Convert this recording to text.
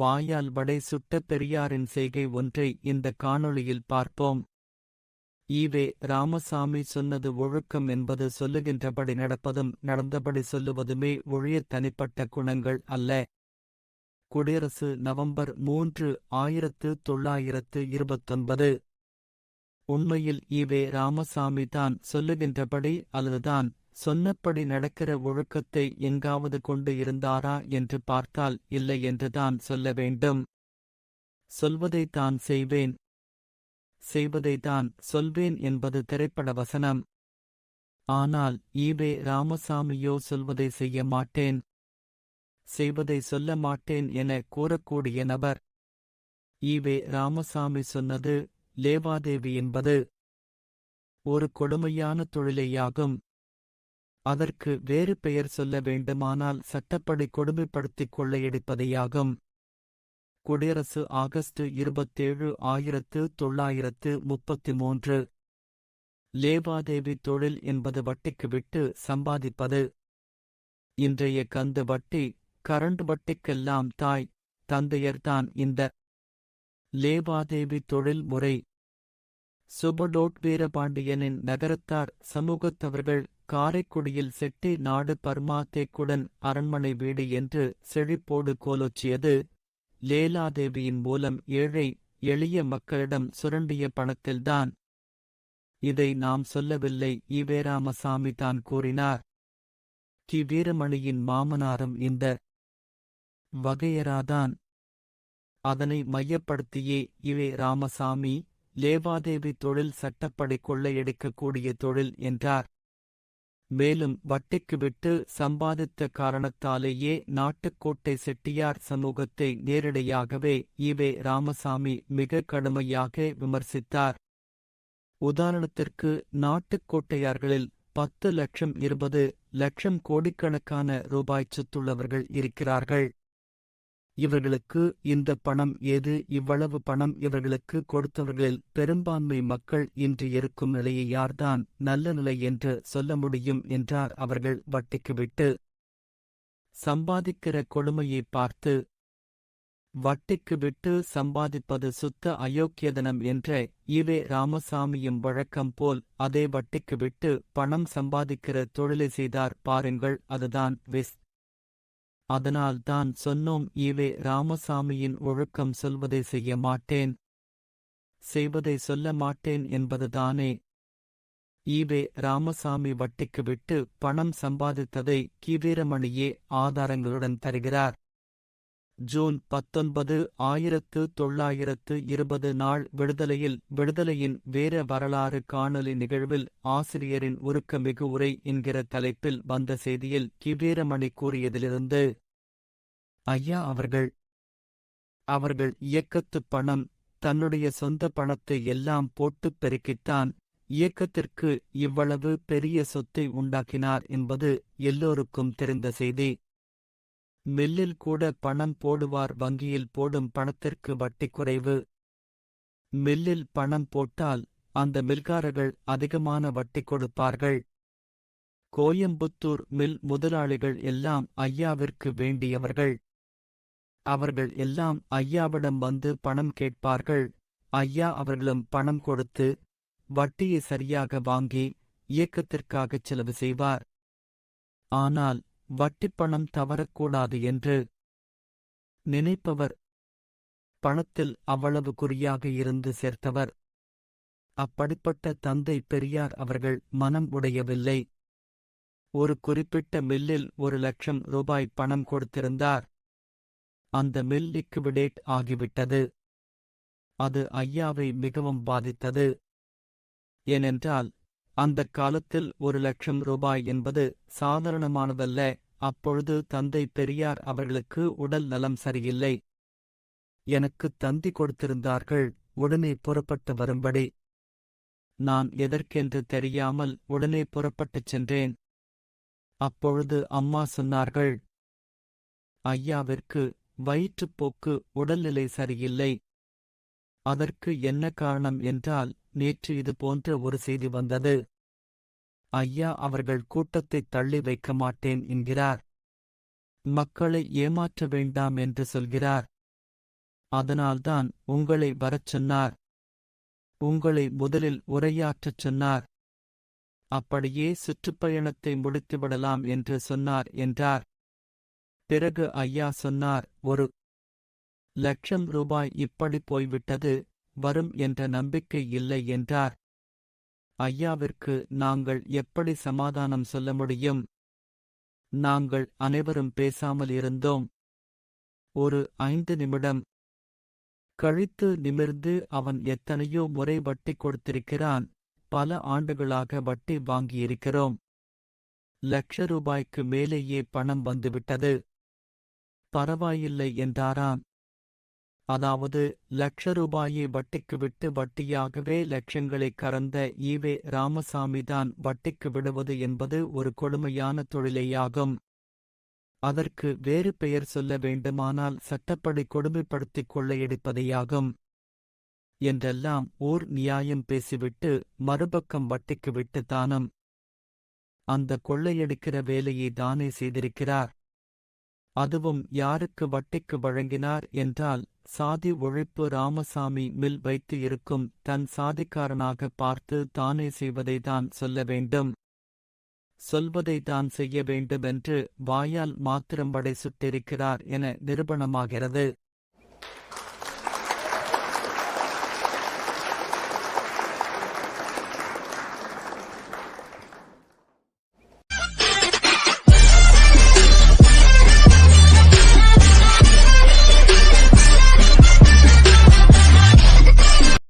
வாயால் வடை சுட்ட பெரியாரின் செய்கை ஒன்றை இந்த காணொளியில் பார்ப்போம். ஈவே ராமசாமி சொன்னது ஒழுக்கம் என்பது சொல்லுகின்றபடி நடப்பதும் நடந்தபடி சொல்லுவதுமே ஒழிய தனிப்பட்ட குணங்கள் அல்ல. குடியரசு நவம்பர் மூன்று ஆயிரத்து தொள்ளாயிரத்து இருபத்தொன்பது. உண்மையில் ஈவே ராமசாமி தான் சொல்லுகின்றபடி அல்லதுதான் சொன்னபடி நடக்கிற ஒழுக்கத்தை எங்காவது கொண்டு இருந்தாரா என்று பார்த்தால் இல்லை என்றுதான் சொல்ல வேண்டும். சொல்வதைத்தான் செய்வேன். செய்வதைத்தான் சொல்வேன் என்பது திரைப்பட வசனம். ஆனால் ஈவே ராமசாமியோ சொல்வதை செய்ய மாட்டேன். செய்வதை சொல்ல மாட்டேன் என கூறக்கூடிய நபர். ஈவே ராமசாமி சொன்னது லேவாதேவி என்பது ஒரு கொடுமையான தொழிலேயாகும். அதற்கு வேறு பெயர் சொல்ல வேண்டுமானால் சட்டப்படி கொடுமைப்படுத்திக் கொள்ளையடிப்பதையாகும். குடியரசு ஆகஸ்ட் இருபத்தேழு ஆயிரத்து தொள்ளாயிரத்து முப்பத்தி மூன்று லேவாதேவி தொழில் என்பது வட்டிக்கு விட்டு சம்பாதிப்பது. இன்றைய கந்து வட்டி கரண்ட் வட்டிக்கெல்லாம் தாய் தந்தையர்தான் இந்த. லேவாதேவி தொழில் முறை. சுபடோட் வீரபாண்டியனின் நகரத்தார் சமூகத்தவர்கள். காரைக்குடியில் செட்டி நாடு பர்மா தேக்குடன் அரண்மனை வீடு என்று செழிப்போடு கோலோச்சியது. லேலாதேவியின் மூலம் ஏழை எளிய மக்களிடம் சுரண்டிய பணத்தில்தான். இதை நாம் சொல்லவில்லை ஈவேராமசாமி தான் கூறினார். கி. வீரமணியின் மாமனாரும் இந்த வகையராதான். அதனை மையப்படுத்தியே இவே ராமசாமி லேவாதேவி தொழில் சட்டப்படி கொள்ளையடிக்கக்கூடிய தொழில் என்றார். மேலும் வட்டிக்கு விட்டு சம்பாதித்த காரணத்தாலேயே நாட்டுக்கோட்டை செட்டியார் சமூகத்தை நேரடியாகவே ஈவே ராமசாமி மிக கடுமையாக விமர்சித்தார். உதாரணத்திற்கு நாட்டுக்கோட்டையார்களில் பத்து லட்சம் இருபது லட்சம் கோடிக்கணக்கான ரூபாய் சொத்துள்ளவர்கள் இருக்கிறார்கள். இவர்களுக்கு இந்த பணம் ஏது? இவ்வளவு பணம் இவர்களுக்கு கொடுத்தவர்களில் பெரும்பான்மை மக்கள் இன்று இருக்கும் நிலையை யார்தான் நல்ல நிலை என்று சொல்ல முடியும் என்றார். அவர்கள் வட்டிக்கு விட்டு சம்பாதிக்கிற கொடுமையை பார்த்து வட்டிக்கு விட்டு சம்பாதிப்பது சுத்த அயோக்கியதனம் என்ற ஈவே ராமசாமியும் வழக்கம் போல் அதே வட்டிக்கு விட்டு பணம் சம்பாதிக்கிற தொழிலை செய்தார். பாருங்கள் அதுதான் விஸ் அதனால் தான் சொன்னோம் ஈவே ராமசாமியின் ஒழுக்கம் சொல்வதை செய்ய மாட்டேன். செய்வதை சொல்ல மாட்டேன் என்பதுதானே. ஈவே ராமசாமி வட்டிக்கு விட்டு பணம் சம்பாதித்ததை கீவீரமணியே ஆதாரங்களுடன் தருகிறார். ஜூன் பத்தொன்பது ஆயிரத்து தொள்ளாயிரத்து இருபது நாள் விடுதலையில் விடுதலையின் வேற வரலாறு காணொலி நிகழ்வில் ஆசிரியரின் உருக்கமிகு உரை என்கிற தலைப்பில் வந்த செய்தியில் கிவீரமணி கூறியதிலிருந்து ஐயா அவர்கள் அவர்கள் இயக்கத்துப் பணம் தன்னுடைய சொந்த பணத்தை எல்லாம் போட்டுப் பெருக்கித்தான் இயக்கத்திற்கு இவ்வளவு பெரிய சொத்தை உண்டாக்கினார் என்பது எல்லோருக்கும் தெரிந்த செய்தி. மில்லில் கூட பணம் போடுவார் வங்கியில் போடும் பணத்திற்கு வட்டி குறைவு. மில்லில் பணம் போட்டால் அந்த மில்காரர்கள் அதிகமான வட்டி கொடுப்பார்கள். கோயம்புத்தூர் மில் முதலாளிகள் எல்லாம் ஐயாவிற்கு வேண்டியவர்கள். அவர்கள் எல்லாம் ஐயாவிடம் வந்து பணம் கேட்பார்கள். ஐயா அவர்களும் பணம் கொடுத்து வட்டியை சரியாக வாங்கி இயக்கத்திற்காகச் செலவு செய்வார். ஆனால் வட்டிப்பணம் தவறக்கூடாது என்று நினைப்பவர். பணத்தில் அவ்வளவு குறியாக இருந்து சேர்த்தவர். அப்படிப்பட்ட தந்தை பெரியார் அவர்கள் மனம் உடையவில்லை. ஒரு குறிப்பிட்ட மில்லில் ஒரு லட்சம் ரூபாய் பணம் கொடுத்திருந்தார். அந்த மில் லிக்விடேட் ஆகிவிட்டது. அது ஐயாவை மிகவும் பாதித்தது. ஏனென்றால் அந்தக் காலத்தில் ஒரு லட்சம் ரூபாய் என்பது சாதாரணமானதல்ல. அப்பொழுது தந்தை பெரியார் அவர்களுக்கு உடல் நலம் சரியில்லை. எனக்கு தந்தி கொடுத்திருந்தார்கள். உடனே புறப்பட்டு வரும்படி. நான் எதற்கென்று தெரியாமல் உடனே புறப்பட்டுச் சென்றேன். அப்பொழுது அம்மா சொன்னார்கள் ஐயாவிற்கு வயிற்றுப்போக்கு உடல்நிலை சரியில்லை. அதற்கு என்ன காரணம் என்றால் நேற்று இது போன்ற ஒரு செய்தி வந்தது. ஐயா அவர்கள் கூட்டத்தை தள்ளி வைக்க மாட்டேன் என்கிறார். மக்களை ஏமாற்ற வேண்டாம் என்று சொல்கிறார். அதனால்தான் உங்களை வரச் சொன்னார். உங்களை முதலில் உரையாற்றச் சொன்னார். அப்படியே சுற்றுப்பயணத்தை முடித்துவிடலாம் என்று சொன்னார் என்றார். பிறகு ஐயா சொன்னார் ஒரு லட்சம் ரூபாய் இப்படி போய்விட்டது வரும் என்ற நம்பிக்கை இல்லை என்றார். ஐயாவிற்கு நாங்கள் எப்படி சமாதானம் சொல்ல முடியும்? நாங்கள் அனைவரும் பேசாமல் இருந்தோம். ஒரு ஐந்து நிமிடம். கழித்து நிமிர்ந்து அவன் எத்தனையோ முறை வட்டி கொடுத்திருக்கிறான் பல ஆண்டுகளாக வட்டி வாங்கியிருக்கிறோம். லட்ச ரூபாய்க்கு மேலேயே பணம் வந்துவிட்டது. பரவாயில்லை என்றாராம். அதாவது லட்ச ரூபாயை வட்டிக்கு விட்டு வட்டியாகவே லட்சங்களை கறந்த ஈவே ராமசாமிதான் வட்டிக்கு விடுவது என்பது ஒரு கொடுமையான தொழிலேயாகும். அதற்கு வேறு பெயர் சொல்ல வேண்டுமானால் சட்டப்படி கொடுமைப்படுத்திக் கொள்ளையடிப்பதையாகும். என்றெல்லாம் ஓர் நியாயம் பேசிவிட்டு மறுபக்கம் வட்டிக்கு விட்டு தானம். அந்த கொள்ளையடிக்கிற வேலையை தானே செய்திருக்கிறார். அதுவும் யாருக்கு வட்டிக்கு வழங்கினார் என்றால் சாதி ஒழிப்பு ராமசாமி மில் வைத்து இருக்கும் தன் சாதிக்காரனாக பார்த்து தானே செய்வதை தான் சொல்ல வேண்டும். சொல்வதை தான் செய்ய வேண்டுமென்று வாயால் மாத்திரம் வடை சுட்டிருக்கிறார் என நிரூபணமாகிறது.